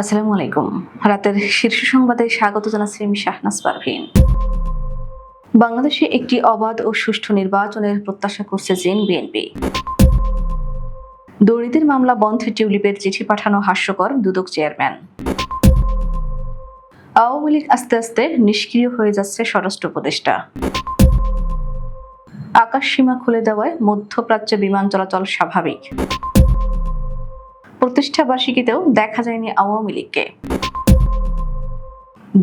আসসালামু আলাইকুম। রাতের শীর্ষ সংবাদে স্বাগত জানাচ্ছি আমি শাহনাজ পারভিন। বাংলাদেশে একটি অবাধ ও সুষ্ঠু নির্বাচনের প্রত্যাশা করছে জিন বিএনপি। দুর্নীতির মামলা বন্ধে, টিউলিপের চিঠি পাঠানো হাস্যকর, দুদক চেয়ারম্যান। আওয়ামী লীগ আস্তে আস্তে নিষ্ক্রিয় হয়ে যাচ্ছে স্বরাষ্ট্র উপদেষ্টা। আকাশ সীমা খুলে দেওয়ায় মধ্যপ্রাচ্য বিমান চলাচল স্বাভাবিক। প্রতিষ্ঠা বার্ষিকীতেও দেখা যায়নি আওয়ামী লীগকে।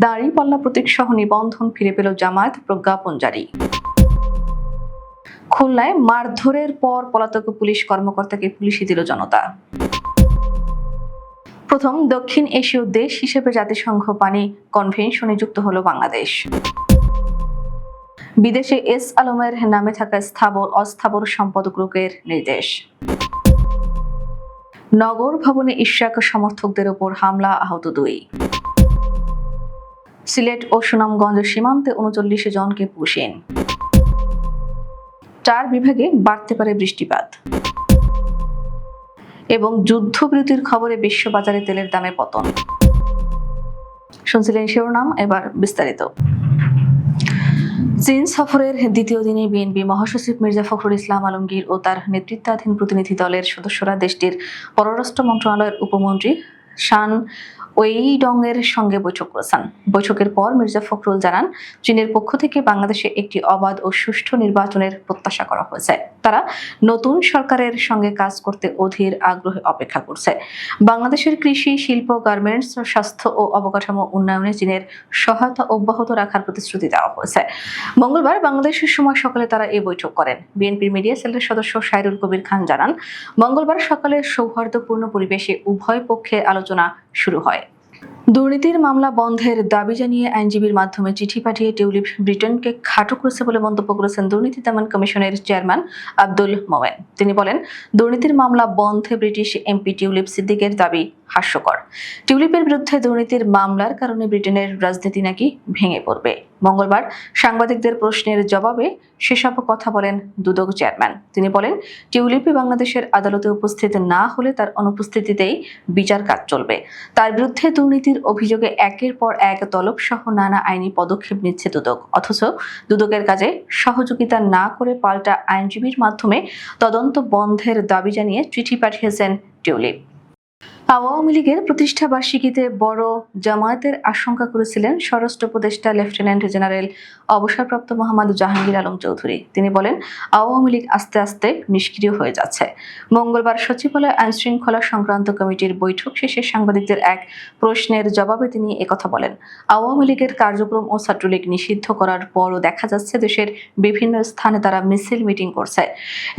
দাঁড়িপাল্লা প্রতীক সহ নিবন্ধন ফিরে পেল জামায়াত প্রজ্ঞাপন জারি। খুলনায় মারধরের পর পলাতক পুলিশ কর্মকর্তাকে পুলিশি দিল জনতা। প্রথম দক্ষিণ এশীয় দেশ হিসেবে জাতিসংঘ পানি কনভেনশনে যুক্ত হলো বাংলাদেশ। বিদেশে এস আলমের নামে থাকা স্থাবর অস্থাবর সম্পদ গ্রুপের নির্দেশ। নগর ভবনে ইশাক সমর্থকদের ওপর হামলা, আহত দুই। সিলেট ও সুনামগঞ্জ সীমান্তে উনচল্লিশ জনকে পুষেন। চার বিভাগে বাড়তে পারে বৃষ্টিপাত। এবং যুদ্ধবিরতির খবরে বিশ্ববাজারে তেলের দামে পতন। শুনছিলেন শিরোনাম, এবার বিস্তারিত। চীন সফরের দ্বিতীয় দিনে বিএনপি মহাসচিব মির্জা ফখরুল ইসলাম আলমগীর ও তার নেতৃত্বাধীন প্রতিনিধি দলের সদস্যরা দেশটির পররাষ্ট্র মন্ত্রণালয়ের উপমন্ত্রী শান ওয়েইডং এর সঙ্গে বৈঠক করেছেন। বৈঠকের পর মির্জা ফখরুল জানান, চীনের পক্ষ থেকে বাংলাদেশে একটি অবাধ ও সুষ্ঠু নির্বাচনের প্রত্যাশা করা হয়েছে। তারা নতুন সরকারের সঙ্গে কাজ করতে অধীর আগ্রহে অপেক্ষা করছে। বাংলাদেশের কৃষি, শিল্প, গার্মেন্টস, স্বাস্থ্য ও অবকাঠামো উন্নয়নে চীনের সহায়তা অব্যাহত রাখার প্রতিশ্রুতি দেওয়া হয়েছে। মঙ্গলবার বাংলাদেশের সময় সকালে তারা এই বৈঠক করেন। বিএনপির মিডিয়া সেলের সদস্য সাইরুল কবির খান জানান, মঙ্গলবার সকালে সৌহার্দ্যপূর্ণ পরিবেশে উভয় পক্ষের আলোচনা শুরু হয়। দুর্নীতির মামলা বন্ধের দাবি জানিয়ে আইনজীবীর মাধ্যমে চিঠি পাঠিয়ে টিউলিপ ব্রিটেনকে খাটো করেছে বলে মন্তব্য করেছেন দুর্নীতি দমন কমিশনের চেয়ারম্যান আব্দুল মোমেন। তিনি বলেন, দুর্নীতির মামলা বন্ধে ব্রিটিশ এমপি টিউলিপ সিদ্দিকের দাবি হাস্যকর। টিউলিপের বিরুদ্ধে দুর্নীতির মামলার কারণে ব্রিটেনের রাজনীতি নাকি ভেঙে পড়বে। মঙ্গলবার সাংবাদিকদের প্রশ্নের জবাবে সেসব কথা বলেন দুদক চেয়ারম্যান। তিনি বলেন, টিউলিপি বাংলাদেশের আদালতে উপস্থিত না হলে তার অনুপস্থিতিতেই বিচার কাজ চলবে। তার বিরুদ্ধে দুর্নীতির অভিযোগে একের পর এক তলব সহ নানা আইনি পদক্ষেপ নিচ্ছে দুদক। অথচ দুদকের কাজে সহযোগিতা না করে পাল্টা আইনজীবীর মাধ্যমে তদন্ত বন্ধের দাবি জানিয়ে চিঠি পাঠিয়েছেন টিউলিপ। আওয়ামী লীগের প্রতিষ্ঠা বার্ষিকীতে বড় জামায়াতের আশঙ্কা করেছিলেন স্বরাষ্ট্র উপদেষ্টা লেফটেন্যান্ট জেনারেল অবসরপ্রাপ্ত মোহাম্মদ জাহাঙ্গীর আলম চৌধুরী। তিনি বলেন, আওয়ামী লীগ আস্তে আস্তে নিষ্ক্রিয় হয়ে যাচ্ছে। মঙ্গলবার সচিবালয় আইন শৃঙ্খলা সংক্রান্ত কমিটির বৈঠক শেষে সাংবাদিকদের এক প্রশ্নের জবাবে তিনি একথা বলেন, আওয়ামী লীগের কার্যক্রম ও ছাত্রলীগ নিষিদ্ধ করার পরও দেখা যাচ্ছে দেশের বিভিন্ন স্থানে তারা মিছিল মিটিং করছে।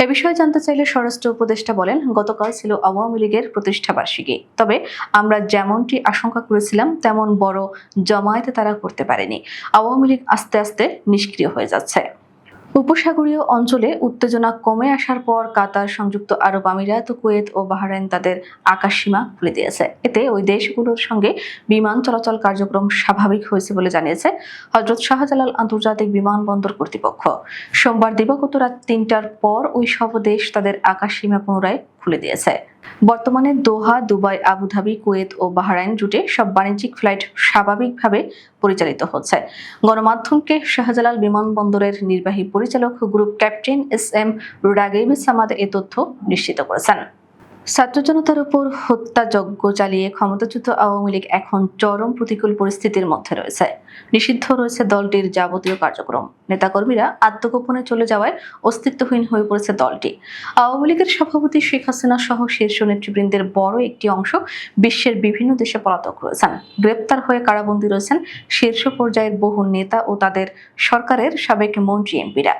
এ বিষয়ে জানতে চাইলে স্বরাষ্ট্র উপদেষ্টা বলেন, গতকাল ছিল আওয়ামী লীগের প্রতিষ্ঠা বার্ষিকী। তবে আমরা যেমনটি আশঙ্কা করেছিলাম, তেমন বড় জমায়েতে তারা করতে পারেনি। আওয়ামী লীগ আস্তে আস্তে নিষ্ক্রিয় হয়ে যাচ্ছে। উপসাগরীয় অঞ্চলে উত্তেজনা কমে আসার পর কাতার, সংযুক্ত আরব আমিরাত, কুয়েত ও বাহরাইন তাদের আকাশসীমা খুলে দিয়েছে। এতে ওই দেশগুলোর সঙ্গে বিমান চলাচল কার্যক্রম স্বাভাবিক হয়েছে বলে জানিয়েছে হজরত শাহজালাল আন্তর্জাতিক বিমানবন্দর কর্তৃপক্ষ। সোমবার দিবাগত রাত তিনটার পর ওই সব দেশ তাদের আকাশসীমা পুনরায় খুলে দিয়েছে। বর্তমানে Doha, Dubai, Abu Dhabi, Kuwait ও বাহরাইন জুটে সব বাণিজ্যিক ফ্লাইট স্বাভাবিকভাবে পরিচালিত হচ্ছে। গণমাধ্যমকে শাহজালাল বিমানবন্দরের নির্বাহী পরিচালক group captain S M Ragheb আমাদের এ তথ্য নিশ্চিত করেছেন। ছাত্র জনতার উপর হত্যাযজ্ঞ চালিয়ে ক্ষমতাচ্যুত আওয়ামী লীগ এখন চরম প্রতিকূল পরিস্থিতির মধ্যে রয়েছে। নিষিদ্ধ রয়েছে দলটির যাবতীয় কার্যক্রম। নেতাকর্মীরা আত্মগোপনে চলে যাওয়ায় অস্তিত্বহীন হয়ে পড়েছে দলটি। আওয়ামী লীগের সভাপতি শেখ হাসিনা সহ শীর্ষ নেতৃবৃন্দের বড় একটি অংশ বিশ্বের বিভিন্ন দেশে পলাতক রয়েছেন। গ্রেপ্তার হয়ে কারাবন্দী রয়েছেন শীর্ষ পর্যায়ের বহু নেতা ও তাদের সরকারের সাবেক মন্ত্রী এমপিরা।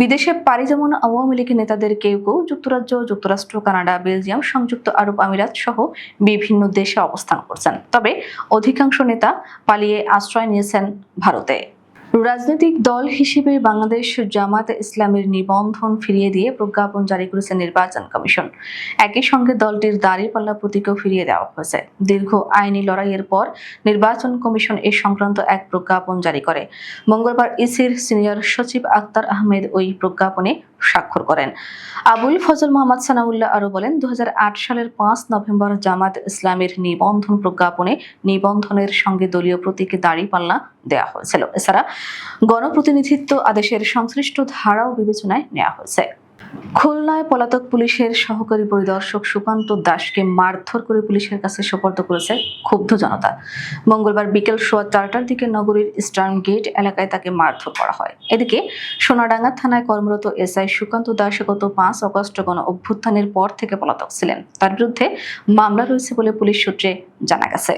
বিদেশে পাড়ি যেমন আওয়ামী লীগের নেতাদের কেউ কেউ যুক্তরাজ্য, যুক্তরাষ্ট্র, কানাডা, বেলজিয়াম সংযুক্ত আরব আমিরাত সহ বিভিন্ন দেশে অবস্থান করছেন। তবে অধিকাংশ নেতা পালিয়ে আশ্রয় নিয়েছেন ভারতে। রাজনৈতিক দল হিসেবে বাংলাদেশ জামাত ইসলামের নিবন্ধন ফিরিয়ে দিয়ে প্রজ্ঞাপন জারি করেছে নির্বাচন কমিশন। একই সঙ্গে দলটির দাঁড়িপাল্লা প্রতীকও ফিরিয়ে দেওয়া হয়েছে। দীর্ঘ আইনি লড়াইয়ের পর নির্বাচন কমিশন এ সংক্রান্ত এক প্রজ্ঞাপন জারি করে। মঙ্গলবার ইসির সিনিয়র সচিব আক্তার আহমেদ ওই প্রজ্ঞাপনে স্বাক্ষর করেন। আবুল ফজল মোহাম্মদ সানাউল্লাহ আরও বলেন দু হাজার আট সালের পাঁচ নভেম্বর জামাত ইসলামের নিবন্ধন প্রজ্ঞাপনে নিবন্ধনের সঙ্গে দলীয় প্রতীকে দাঁড়িপাল্লা দেওয়া হয়েছিল। এছাড়া গণপ্রতিনিধিত্ব আদেশের সংশ্লিষ্ট ধারাও বিবেচনায় নেওয়া হয়েছে। খুলনায় পলাতক পুলিশের সহকারী পরিদর্শক সুকান্ত দাসকে মারধর করে পুলিশের কাছে সোপর্দ করেছে ক্ষুব্ধ জনতা। মঙ্গলবার বিকেল সোয়া চারটার দিকে নগরীর ইস্টার্ন গেট এলাকায় তাকে মারধর করা হয়। এদিকে সোনাডাঙ্গা থানায় কর্মরত এসআই সুকান্ত দাস গত পাঁচ অগস্ট গণ অভ্যুত্থানের পর থেকে পলাতক ছিলেন। তার বিরুদ্ধে মামলা রয়েছে বলে পুলিশ সূত্রে জানা গেছে।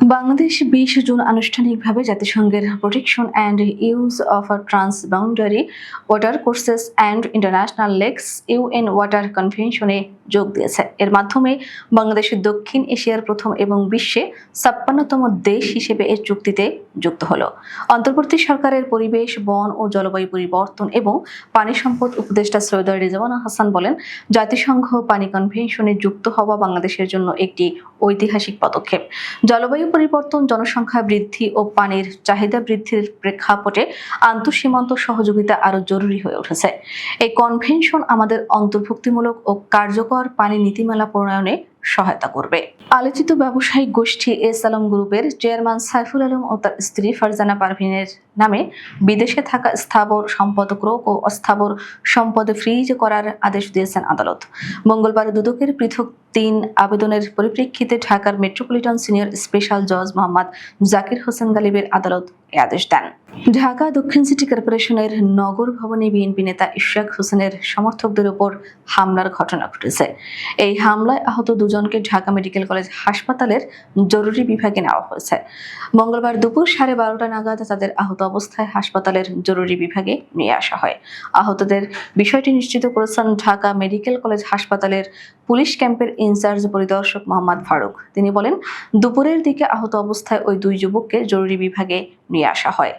বাংলাদেশ বিশ জুন আনুষ্ঠানিকভাবে জাতিসংঘের protection and use of transboundary watercourses and international lakes UN water কনভেনশনে যোগ দিয়েছে। এর মাধ্যমে বাংলাদেশের দক্ষিণ এশিয়ার প্রথম এবং বিশ্বে ছাপ্পান্নতম দেশ হিসেবে এর চুক্তিতে যুক্ত হলো। অন্তর্বর্তী সরকারের পরিবেশ, বন ও জলবায়ু পরিবর্তন এবং পানি সম্পদ উপদেষ্টা সৈয়দ রিজওয়ানা হাসান বলেন, জাতিসংঘ পানি কনভেনশনে যুক্ত হওয়া বাংলাদেশের জন্য একটি ঐতিহাসিক পদক্ষেপ। জলবায়ু পরিবর্তন, জনসংখ্যা বৃদ্ধি ও পানির চাহিদা বৃদ্ধির প্রেক্ষাপটে আন্তঃসীমান্ত সহযোগিতা আরও জরুরি হয়ে উঠেছে। এই কনভেনশন আমাদের অন্তর্ভুক্তিমূলক ও কার্যকর পানি নীতিমালা প্রণয়নে সহায়তা করবে। আলোচিত ব্যবসায়িক গোষ্ঠী এস আলম গ্রুপের চেয়ারম্যান সাইফুল আলম ও তার স্ত্রী ফারজানা পারভিনের নামে বিদেশে থাকা স্থাবর সম্পদ ক্রোক ও অস্থাবর সম্পদ ফ্রিজ করার আদেশ দিয়েছেন আদালত। মঙ্গলবার দুদকের পৃথক তিন আবেদনের পরিপ্রেক্ষিতে ঢাকার মেট্রোপলিটন সিনিয়র স্পেশাল জজ মোহাম্মদ জাকির হোসেন গালিবের আদালত এ আদেশ দেন। ঢাকা দক্ষিণ সিটি কর্পোরেশনের নগর ভবনে বিএনপি নেতা ইশাক হোসেনের সমর্থকদের উপর হামলার ঘটনা ঘটেছে। এই হামলায় আহত দুজনকে ঢাকা মেডিকেল কলেজ হাসপাতালের জরুরি বিভাগে নেওয়া হয়েছে। মঙ্গলবার দুপুর সাড়ে বারোটা নাগাদ তাদের আহত অবস্থায় হাসপাতালের জরুরি বিভাগে নিয়ে আসা হয়। আহতদের বিষয়টি নিশ্চিত করেছেন ঢাকা মেডিকেল কলেজ হাসপাতালের পুলিশ ক্যাম্পের ইনচার্জ পরিদর্শক মোহাম্মদ ফারুক। তিনি বলেন, দুপুরের দিকে আহত অবস্থায় ওই দুই যুবককে জরুরি বিভাগে নিয়ে আসা হয়।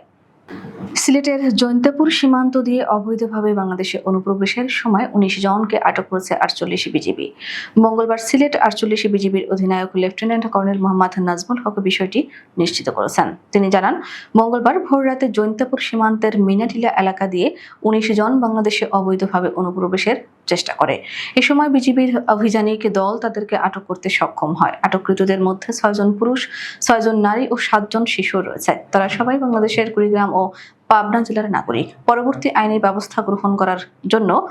সিলেটের জৈন্তাপুর সীমান্ত দিয়ে অবৈধভাবে বাংলাদেশে অনুপ্রবেশের সময় উনিশ জনকে আটক করেছে আটচল্লিশ বিজিবি। মঙ্গলবার সিলেট আটচল্লিশ বিজিবির অধিনায়ক লেফটেন্যান্ট কর্নেল মোহাম্মদ নাজমুল হক বিষয়টি নিশ্চিত করেছেন। তিনি জানান, মঙ্গলবার ভোররাতে জৈন্তাপুর সীমান্তের মিনাটিলা এলাকা দিয়ে উনিশ জন বাংলাদেশে অবৈধভাবে অনুপ্রবেশের চেষ্টা করে। এ সময় বিজিবির অভিযানিক দল তাদেরকে আটক করতে সক্ষম হয়। আটককৃতদের মধ্যে ছয়জন পুরুষ, ছয়জন নারী ও সাতজন শিশু রয়েছে। তারা সবাই বাংলাদেশের কুড়িগ্রাম ও পাবনা জেলার নাগরিক। পরবর্তী আইনি ব্যবস্থা গ্রহণ করার জন্য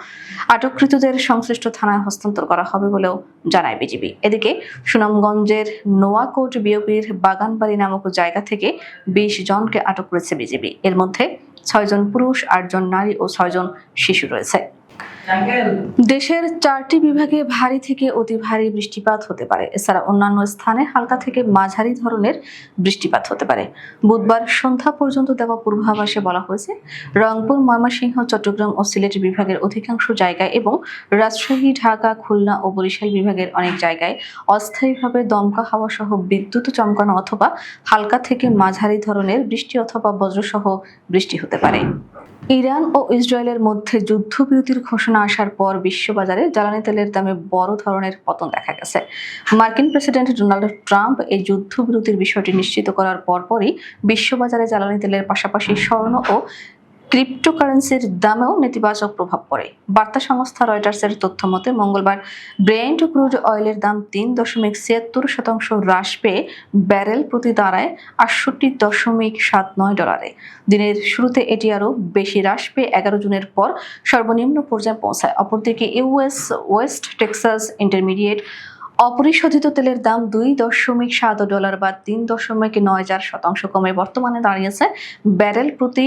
আটককৃতদের সংশ্লিষ্ট থানায় হস্তান্তর করা হবে বলেও জানায় বিজিবি। এদিকে সুনামগঞ্জের নোয়াকোট বিওপির বাগানবাড়ি নামক জায়গা থেকে বিশ জনকে আটক করেছে বিজিবি। এর মধ্যে ছয়জন পুরুষ, আটজন নারী ও ছয়জন শিশু রয়েছে। দেশের চারটি বিভাগে ভারী থেকে অতি ভারী বৃষ্টিপাত হতে পারে। এছাড়া অন্যান্য স্থানে হালকা থেকে মাঝারি ধরনের বৃষ্টিপাত হতে পারে। বুধবার সন্ধ্যা পর্যন্ত দেওয়া পূর্বাভাসে বলা হয়েছে, রংপুর, ময়মনসিংহ, চট্টগ্রাম ও সিলেট বিভাগের অধিকাংশ জায়গায় এবং রাজশাহী, ঢাকা, খুলনা ও বরিশাল বিভাগের অনেক জায়গায় অস্থায়ীভাবে দমকা হাওয়া সহ বিদ্যুৎ চমকানো অথবা হালকা থেকে মাঝারি ধরনের বৃষ্টি অথবা বজ্রসহ বৃষ্টি হতে পারে। ইরান ও ইসরায়েলের মধ্যে যুদ্ধবিরতির ঘোষণা আসার পর বিশ্ববাজারে জ্বালানি তেলের দামে বড় ধরনের পতন দেখা গেছে। মার্কিন প্রেসিডেন্ট ডোনাল্ড ট্রাম্প এই যুদ্ধবিরতির বিষয়টি নিশ্চিত করার পরপরই বিশ্ববাজারে জ্বালানি তেলের পাশাপাশি স্বর্ণ ও ক্রিপ্টোকারেন্সির দামেও নেতিবাচক প্রভাব পড়ে। বার্তা সংস্থা রয়টার্সের তথ্য মতে, মঙ্গলবার ব্রেন্ট ক্রুড অয়েলের দাম তিন দশমিক ছিয়াত্তর শতাংশ হ্রাস পেয়ে ব্যারেল প্রতি দাঁড়ায় আটষট্টি দশমিক সাত নয় ডলারে। দিনের শুরুতে এটি আরও বেশি হ্রাস পেয়ে এগারো জুনের পর সর্বনিম্ন পর্যায়ে পৌঁছায়। অপরদিকে ইউএস, ওয়েস্ট টেক্সাস ইন্টারমিডিয়েট অপরিশোধিত তেলের দাম দুই দশমিক সাত ডলার বা তিন দশমিক নয় চার শতাংশ কমে বর্তমানে দাঁড়িয়েছে। ব্যারেল প্রতি